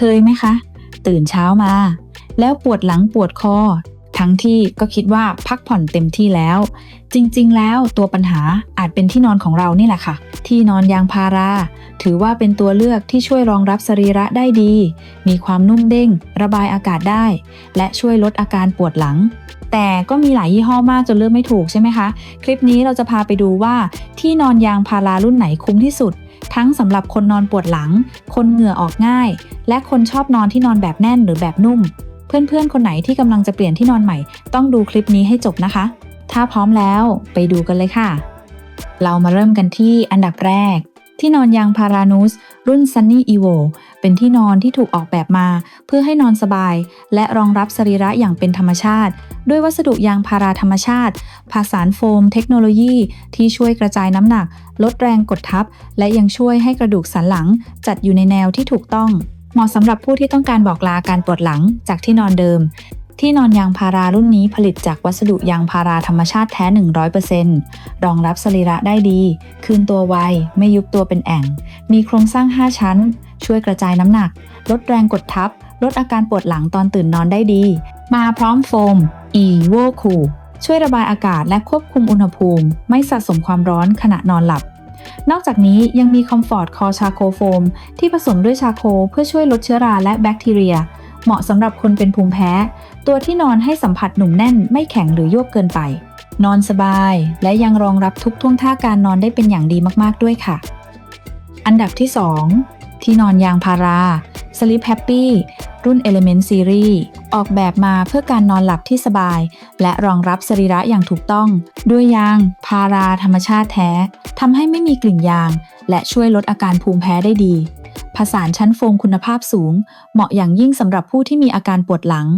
เคยไหมคะ ตื่นเช้ามา แล้วปวดหลังปวดคอ ทั้งที่ก็คิดว่าพักผ่อนเต็มที่แล้ว จริงๆ แล้วตัวปัญหาอาจเป็นที่นอนของเรานี่แหละค่ะ ที่นอนยางพารา ถือว่าเป็นตัวเลือกที่ช่วยรองรับสรีระได้ดี มีความนุ่มเด้ง ระบายอากาศได้ และช่วยลดอาการปวดหลัง แต่ก็มีหลายยี่ห้อมากจนเลือกไม่ถูกใช่ไหมคะ คลิปนี้เราจะพาไปดูว่าที่นอนยางพารารุ่นไหนคุ้มที่สุด ทั้งสำหรับคนนอนปวดหลัง คนเหงื่อออกง่าย และคนชอบนอนที่นอนแบบแน่นหรือแบบนุ่ม เพื่อนๆ คนไหนที่กำลังจะเปลี่ยนที่นอนใหม่ ต้องดูคลิปนี้ให้จบนะคะ ถ้าพร้อมแล้วไปดูกันเลยค่ะ เรามาเริ่มกันที่อันดับแรก ที่นอนยางพารานูสรุ่น Sunny Evo เป็นที่นอนที่ถูกออกแบบมา เพื่อให้นอนสบาย และรองรับสรีระอย่างเป็นธรรมชาติ ด้วยวัสดุยางพาราธรรมชาติ ผสานโฟม เทคโนโลยี ที่ช่วยกระจายน้ำหนัก ลดแรงกดทับ และยังช่วยให้กระดูกสันหลัง จัดอยู่ในแนวที่ถูกต้อง เหมาะสำหรับผู้ที่ต้องการบอกลาการปวดหลังจากที่นอนเดิม ที่นอนยางพารารุ่นนี้ผลิตจากวัสดุยางพาราธรรมชาติแท้ 100%รองรับสรีระได้ดี คืนตัวไว ไม่ยุบตัวเป็นแอ่ง มีโครงสร้าง 5 ชั้น ช่วยกระจายน้ำหนัก ลดแรงกดทับ ลดอาการปวดหลังตอนตื่นนอนได้ดี มาพร้อมโฟม e v o c o o l ช่วยระบายอากาศและควบคุมอุณหภูมิ ไม่สะสมความร้อนขณะนอนหลับ นอกจากนี้ยังมีคอมฟอร์ตคอชาโคโฟม ที่ผสมด้วยชาโคเพื่อช่วยลดเชื้อราและแบคทีเรีย เหมาะสำหรับคนเป็นภูมิแพ้ ตัวที่นอนให้สัมผัสหนุ่มแน่น ไม่แข็งหรือโยวบเกินไป นอนสบาย และยังรองรับทุกท่วงท่าการนอนได้เป็นอย่างดีมากๆด้วยค่ะ อันดับที่ 2 ที่นอนยางพารา Sleep Happy รุ่น Element Series ออกแบบมาเพื่อการนอนหลับที่สบาย และรองรับสรีระอย่างถูกต้อง ด้วยยาง พาราธรรมชาติแท้ทำให้ไม่มีกลิ่นยาง และช่วยลดอาการภูมิแพ้ได้ดี ผสานชั้นโฟมคุณภาพสูง เหมาะอย่างยิ่งสำหรับผู้ที่มีอาการปวดหลัง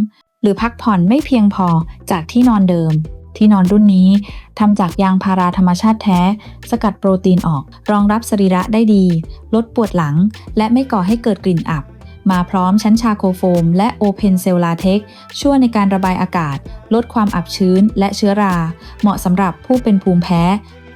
หรือพักผ่อนไม่เพียงพอจากที่นอนเดิม ที่นอนรุ่นนี้ทำจากยางพาราธรรมชาติแท้ สกัดโปรตีนออก รองรับสรีระได้ดี ลดปวดหลัง และไม่ก่อให้เกิดกลิ่นอับ มาพร้อมชั้นชาโคโฟม และโอเพนเซลลาเทคช่วยในการระบายอากาศ ลดความอับชื้นและเชื้อรา เหมาะสำหรับผู้เป็นภูมิแพ้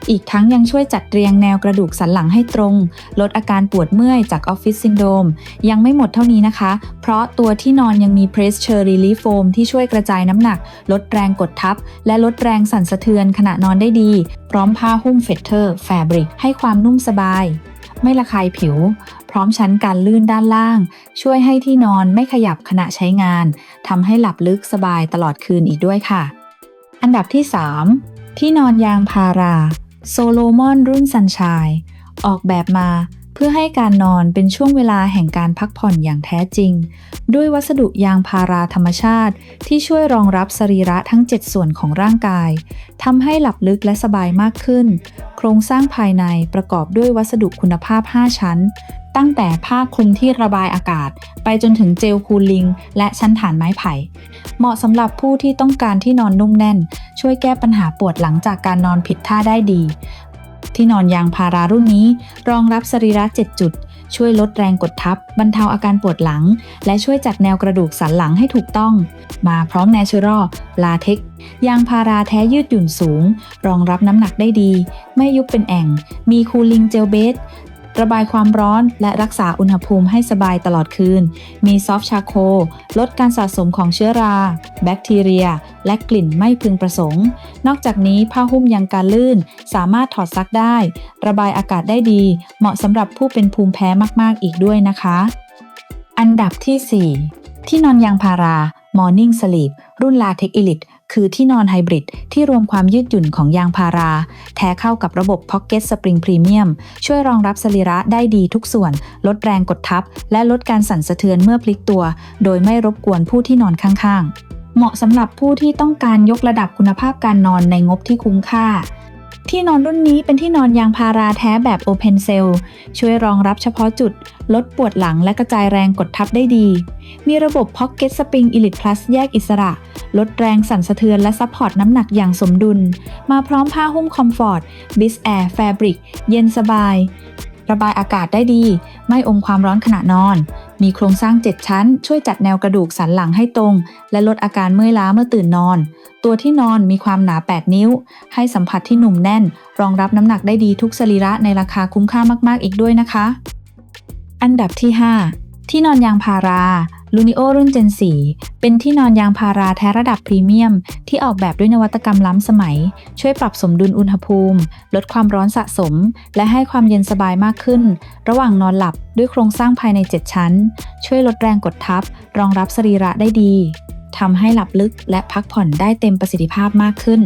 อีกทั้งยังช่วยจัดเรียงแนวกระดูกสันหลังให้ตรง ลดอาการปวดเมื่อยจากออฟฟิศซินโดรมยังไม่หมดเท่านี้นะคะ เพราะตัวที่นอนยังมี Pressure Relief Foam ที่ช่วยกระจายน้ำหนัก ลดแรงกดทับ และลดแรงสั่นสะเทือนขณะนอนได้ดี พร้อมผ้าหุ้มเฟเทอร์แฟบริกให้ความนุ่มสบาย ไม่ระคายผิว พร้อมชั้นการลื่นด้านล่าง ช่วยให้ที่นอนไม่ขยับขณะใช้งานทำให้หลับลึกสบายตลอดคืนอีกด้วยค่ะ อันดับที่ 3 ที่นอนยางพารา โซโลมอนรุ่นสันชายออกแบบมา เพื่อให้การนอนเป็นช่วงเวลาแห่งการพักผ่อนอย่างแท้จริง ด้วยวัสดุยางพาราธรรมชาติ ที่ช่วยรองรับสรีระทั้ง 7 ส่วนของร่างกายทำให้หลับลึกและสบายมากขึ้น โครงสร้างภายในประกอบด้วยวัสดุคุณภาพ 5 ชั้น ตั้งแต่ผ้าคลุมที่ระบายอากาศ ไปจนถึงเจลคูลิง และชั้นฐานไม้ไผ่ เหมาะสำหรับผู้ที่ต้องการที่นอนนุ่มแน่น ช่วยแก้ปัญหาปวดหลังจากการนอนผิดท่าได้ดี ที่นอนยางพารารุ่นนี้ รองรับสรีระ 7 จุด ช่วยลดแรงกดทับ บรรเทาอาการปวดหลัง และช่วยจัดแนวกระดูกสันหลังให้ถูกต้อง มาพร้อม Natural ลาเทคยางพาราแท้ยืดหยุ่นสูง รองรับน้ำหนักได้ดี ไม่ยุบเป็นแอ่ง มีคูลิงเจลเบส ระบายความร้อนและรักษาอุณหภูมิให้สบายตลอดคืน มีซอฟต์ชาโคลลดการสะสมของเชื้อรา แบคทีเรีย และกลิ่นไม่พึงประสงค์ นอกจากนี้ผ้าหุ้มยังการลื่น สามารถถอดซักได้ ระบายอากาศได้ดี เหมาะสำหรับผู้เป็นภูมิแพ้มาก ๆ อีกด้วยนะคะ อันดับที่ 4 ที่นอนยางพารา Morning Sleep รุ่น Latex Elite คือที่นอนไฮบริดที่รวมความยืดหยุ่นของยางพารา แท้เข้ากับระบบ Pocket Spring Premium ช่วยรองรับสรีระได้ดีทุกส่วน ลดแรงกดทับ และลดการสั่นสะเทือนเมื่อพลิกตัว โดยไม่รบกวนผู้ที่นอนข้างๆ เหมาะสำหรับผู้ที่ต้องการยกระดับคุณภาพการนอนในงบที่คุ้มค่า ที่นอนรุ่นนี้เป็นที่นอนยางพาราแท้แบบ Open Cell ช่วยรองรับเฉพาะจุด ลดปวดหลังและกระจายแรงกดทับได้ดี มีระบบ Pocket Spring Elite Plus แยกอิสระ ลดแรงสั่นสะเทือนและซัพพอร์ตน้ำหนักอย่างสมดุล มาพร้อมผ้าหุ้มคอมฟอร์ต b i s Air Fabric เย็นสบาย ระบายอากาศได้ดี ไม่อมความร้อนขณะนอน มีโครงสร้าง 7 ชั้น ช่วยจัดแนวกระดูกสันหลังให้ตรง และลดอาการเมื่อยล้าเมื่อตื่นนอน ตัวที่นอนมีความหนา 8 นิ้ว ให้สัมผัสที่หนุ่มแน่น รองรับน้ำหนักได้ดีทุกสรีระในราคาคุ้มค่ามากๆอีกด้วยนะคะ อันดับที่ 5 ที่นอนยางพารา ลูนิโอรุ่น Gen 4 เป็นที่นอนยางพาราแท้ระดับพรีเมียม ที่ออกแบบด้วยนวัตกรรมล้ำสมัย ช่วยปรับสมดุลอุณหภูมิ ลดความร้อนสะสม และให้ความเย็นสบายมากขึ้น ระหว่างนอนหลับด้วยโครงสร้างภายใน 7 ชั้น ช่วยลดแรงกดทับ รองรับสรีระได้ดีทำให้หลับลึกและพักผ่อนได้เต็มประสิทธิภาพมากขึ้น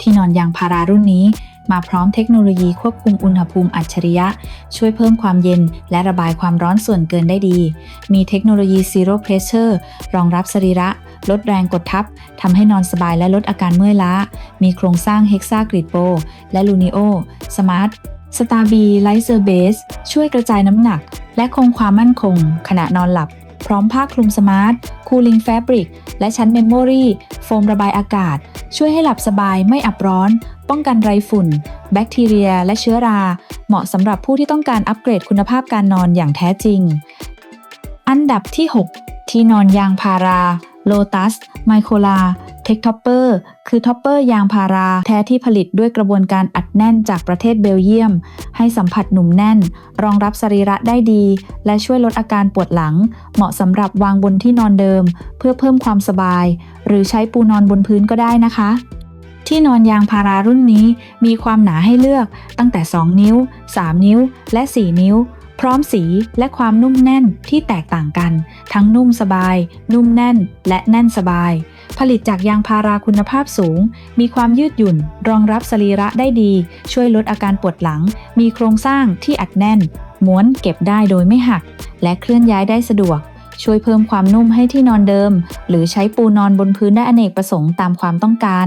ที่นอนยางพารารุ่นนี้ มาพร้อมเทคโนโลยีควบคุมอุณหภูมิอัจฉริยะ ช่วยเพิ่มความเย็นและระบายความร้อนส่วนเกินได้ดี มีเทคโนโลยี Zero Pressure รองรับสรีระ ลดแรงกดทับทำให้นอนสบายและลดอาการเมื่อยล้า มีโครงสร้าง Hexa Grid Pro และ Lunio Smart s t a b l i z e r Base ช่วยกระจายน้ำหนัก และคงความมั่นคง ขณะนอนหลับ พร้อมผ้าคลุมสมาร์ท คูลิ่งแฟบริก และชั้นเมมโมรีโฟมระบายอากาศ ช่วยให้หลับสบายไม่อับร้อน ป้องกันไรฝุ่น แบคทีเรีย และเชื้อรา เหมาะสำหรับผู้ที่ต้องการอัปเกรดคุณภาพการนอนอย่างแท้จริง อันดับที่ 6 ที่นอนยางพารา Lotus m i c o l a t e c h Topper คือท็อปเปอร์ยางพาราแท้ที่ผลิตด้วยกระบวนการอัดแน่นจากประเทศเบลเยียม ให้สัมผัสหนุ่มแน่น รองรับสรีระได้ดี และช่วยลดอาการปวดหลัง เหมาะสำหรับวางบนที่นอนเดิม เพื่อเพิ่มความสบาย หรือใช้ปูนอนบนพื้นก็ได้นะคะ ที่นอนยางพารารุ่นนี้มีความหนาให้เลือกตั้งแต่ 2 นิ้ว 3 นิ้ว และ 4 นิ้วพร้อมสีและความนุ่มแน่นที่แตกต่างกัน ทั้งนุ่มสบาย นุ่มแน่น และแน่นสบาย ผลิตจากยางพาราคุณภาพสูง มีความยืดหยุ่น รองรับสรีระได้ดี ช่วยลดอาการปวดหลัง มีโครงสร้างที่อัดแน่น ม้วนเก็บได้โดยไม่หัก และเคลื่อนย้ายได้สะดวก ช่วยเพิ่มความนุ่มให้ที่นอนเดิม หรือใช้ปูนอนบนพื้นได้อเนกประสงค์ตามความต้องการ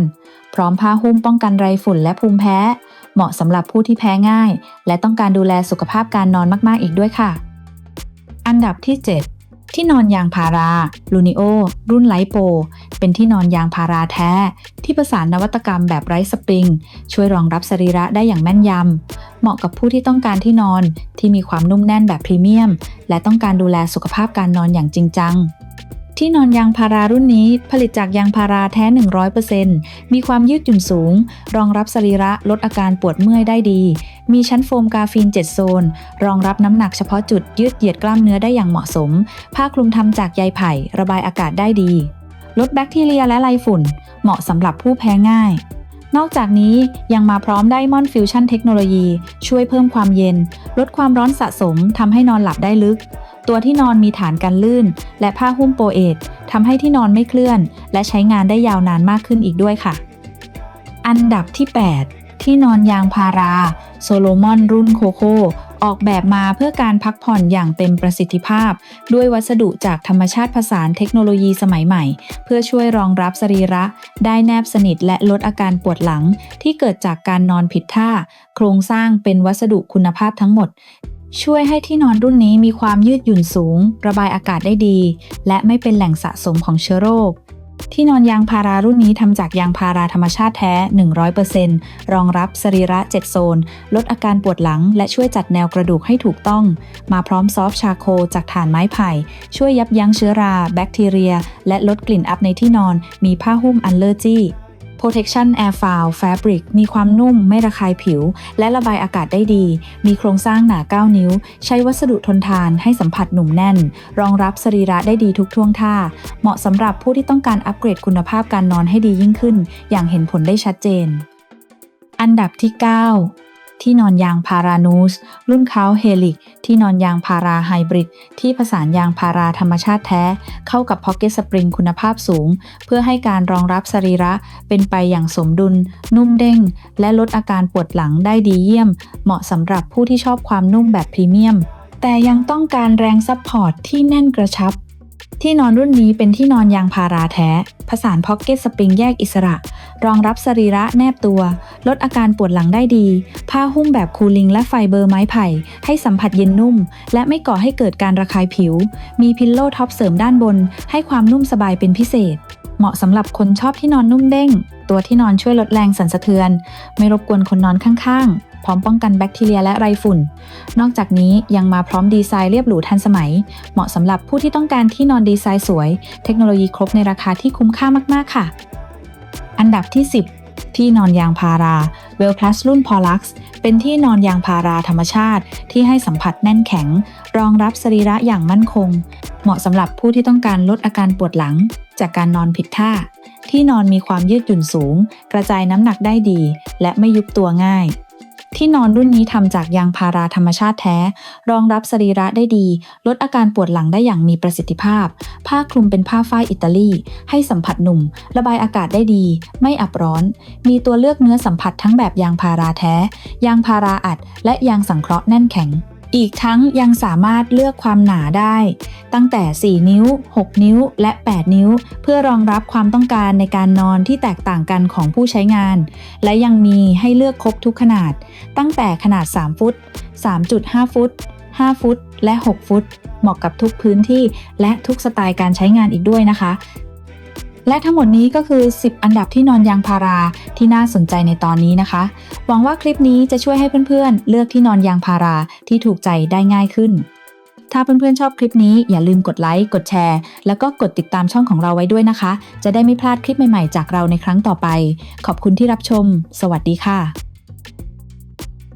พร้อมผ้าหุ้มป้องกันไรฝุ่นและภูมิแพ้ เหมาะสำหรับผู้ที่แพ้ง่าย และต้องการดูแลสุขภาพการนอนมากๆอีกด้วยค่ะ อันดับที่ 7ที่นอนยางพารา ลูนิโอ รุ่นไลโป เป็นที่นอนยางพาราแท้ ที่ประสานนวัตกรรมแบบไร้สปริง ช่วยรองรับสรีระได้อย่างแม่นยำ เหมาะกับผู้ที่ต้องการที่นอนที่มีความนุ่มแน่นแบบพรีเมียม และต้องการดูแลสุขภาพการนอนอย่างจริงจังที่นอนยางพารารุ่นนี้ผลิตจากยางพาราแท้ 100%มีความยืดหยุ่นสูง รองรับสรีระลดอาการปวดเมื่อยได้ดี มีชั้นโฟมกาฟีน 7 โซน รองรับน้ำหนักเฉพาะจุดยืดเหยียดกล้ามเนื้อได้อย่างเหมาะสม ผ้าคลุมทำจากใยไผ่ ระบายอากาศได้ดี ลดแบคทีเรียและไรฝุ่น เหมาะสำหรับผู้แพ้ง่าย นอกจากนี้ยังมาพร้อมไดมอนด์ฟิวชั่นเทคโนโลยี ช่วยเพิ่มความเย็น ลดความร้อนสะสมทำให้นอนหลับได้ลึก ตัวที่นอนมีฐานกันลื่น และผ้าหุ้มโปเอททำให้ที่นอนไม่เคลื่อน และใช้งานได้ยาวนานมากขึ้นอีกด้วยค่ะ อันดับที่ 8 ที่นอนยางพารา โซโลมอนรุ่นโคโค่ ออกแบบมาเพื่อการพักผ่อนอย่างเต็มประสิทธิภาพ ด้วยวัสดุจากธรรมชาติผสานเทคโนโลยีสมัยใหม่ เพื่อช่วยรองรับสรีระ ได้แนบสนิทและลดอาการปวดหลัง ที่เกิดจากการนอนผิดท่า โครงสร้างเป็นวัสดุคุณภาพทั้งหมดช่วยให้ที่นอนรุ่นนี้มีความยืดหยุ่นสูง ระบายอากาศได้ดี และไม่เป็นแหล่งสะสมของเชื้อโรค ที่นอนยางพารารุ่นนี้ทำจากยางพาราธรรมชาติแท้ 100%รองรับสรีระ 7 โซน ลดอาการปวดหลัง และช่วยจัดแนวกระดูกให้ถูกต้อง มาพร้อมซอฟต์ชาโคลจากถ่านไม้ไผ่ ช่วยยับยั้งเชื้อรา แบคทีเรีย และลดกลิ่นอับในที่นอน มีผ้าหุ้มอันเลอร์จี้ Protection Air Foul Fabric มีความนุ่มไม่ระคายผิว และระบายอากาศได้ดี มีโครงสร้างหนา 9 นิ้ว ใช้วัสดุทนทานให้สัมผัสหนุ่มแน่น รองรับสรีระได้ดีทุกท่วงท่า เหมาะสำหรับผู้ที่ต้องการอัปเกรดคุณภาพการนอนให้ดียิ่งขึ้น อย่างเห็นผลได้ชัดเจน อันดับที่ 9 ที่นอนยางพารานูส รุ่นเขาเฮลิก ที่นอนยางพาราไฮบริด ที่ผสานยางพาราธรรมชาติแท้ เข้ากับพ็อกเก็ตสปริงคุณภาพสูง เพื่อให้การรองรับสรีระเป็นไปอย่างสมดุล นุ่มเด้ง และลดอาการปวดหลังได้ดีเยี่ยม เหมาะสำหรับผู้ที่ชอบความนุ่มแบบพรีเมียม แต่ยังต้องการแรงซัพพอร์ตที่แน่นกระชับ ที่นอนรุ่นนี้เป็นที่นอนยางพาราแท้ ผสานพ็อกเก็ตสปริงแยกอิสระ รองรับสรีระแนบตัว ลดอาการปวดหลังได้ดี ผ้าหุ้มแบบคูลิงและไฟเบอร์ไม้ไผ่ ให้สัมผัสเย็นนุ่ม และไม่ก่อให้เกิดการระคายผิว มีพิลโล่ท็อปเสริมด้านบน ให้ความนุ่มสบายเป็นพิเศษ เหมาะสำหรับคนชอบที่นอนนุ่มเด้ง ตัวที่นอนช่วยลดแรงสั่นสะเทือน ไม่รบกวนคนนอนข้างๆ ร้อมป้องกันแบคทีเรียและไรฝุ่น นอกจากนี้ยังมาพร้อมดีไซน์เรียบหรูทันสมัย เหมาะสำหรับผู้ที่ต้องการที่นอนดีไซน์สวย เทคโนโลยีครบในราคาที่คุ้มค่ามากๆค่ะ อันดับที่ 10 ที่นอนยางพารา w e l l Plus รุ่น p o l u x เป็นที่นอนยางพาราธรรมชาติ ที่ให้สัมผัสแน่นแข็ง รองรับสรีระอย่างมั่นคง เหมาะสำหรับผู้ที่ต้องการลดอาการปวดหลัง จากการนอนผิดท่า ที่นอนมีความยืดหยุ่นสูง กระจายน้ำหนักได้ดี และไม่ยุบตัวง่าย ที่นอนรุ่นนี้ทำจากยางพาราธรรมชาติแท้ รองรับสรีระได้ดี ลดอาการปวดหลังได้อย่างมีประสิทธิภาพ ผ้าคลุมเป็นผ้าฝ้ายอิตาลี ให้สัมผัสหนุ่ม ระบายอากาศได้ดี ไม่อับร้อน มีตัวเลือกเนื้อสัมผัสทั้งแบบยางพาราแท้ ยางพาราอัด และยางสังเคราะห์แน่นแข็ง อีกทั้งยังสามารถเลือกความหนาได้ ตั้งแต่ 4 นิ้ว 6 นิ้ว และ 8 นิ้ว เพื่อรองรับความต้องการในการนอนที่แตกต่างกันของผู้ใช้งาน และยังมีให้เลือกครบทุกขนาด ตั้งแต่ขนาด 3 ฟุต 3.5 ฟุต 5 ฟุต และ 6 ฟุต เหมาะกับทุกพื้นที่ และทุกสไตล์การใช้งานอีกด้วยนะคะ และทั้งหมดนี้ก็คือ 10 อันดับที่นอนยางพาราที่น่าสนใจในตอนนี้นะคะ หวังว่าคลิปนี้จะช่วยให้เพื่อนๆเลือกที่นอนยางพาราที่ถูกใจได้ง่ายขึ้น ถ้าเพื่อนๆชอบคลิปนี้อย่าลืมกดไลค์กดแชร์ แล้วก็กดติดตามช่องของเราไว้ด้วยนะคะ จะได้ไม่พลาดคลิปใหม่ๆ จากเราในครั้งต่อไป ขอบคุณที่รับชม สวัสดีค่ะ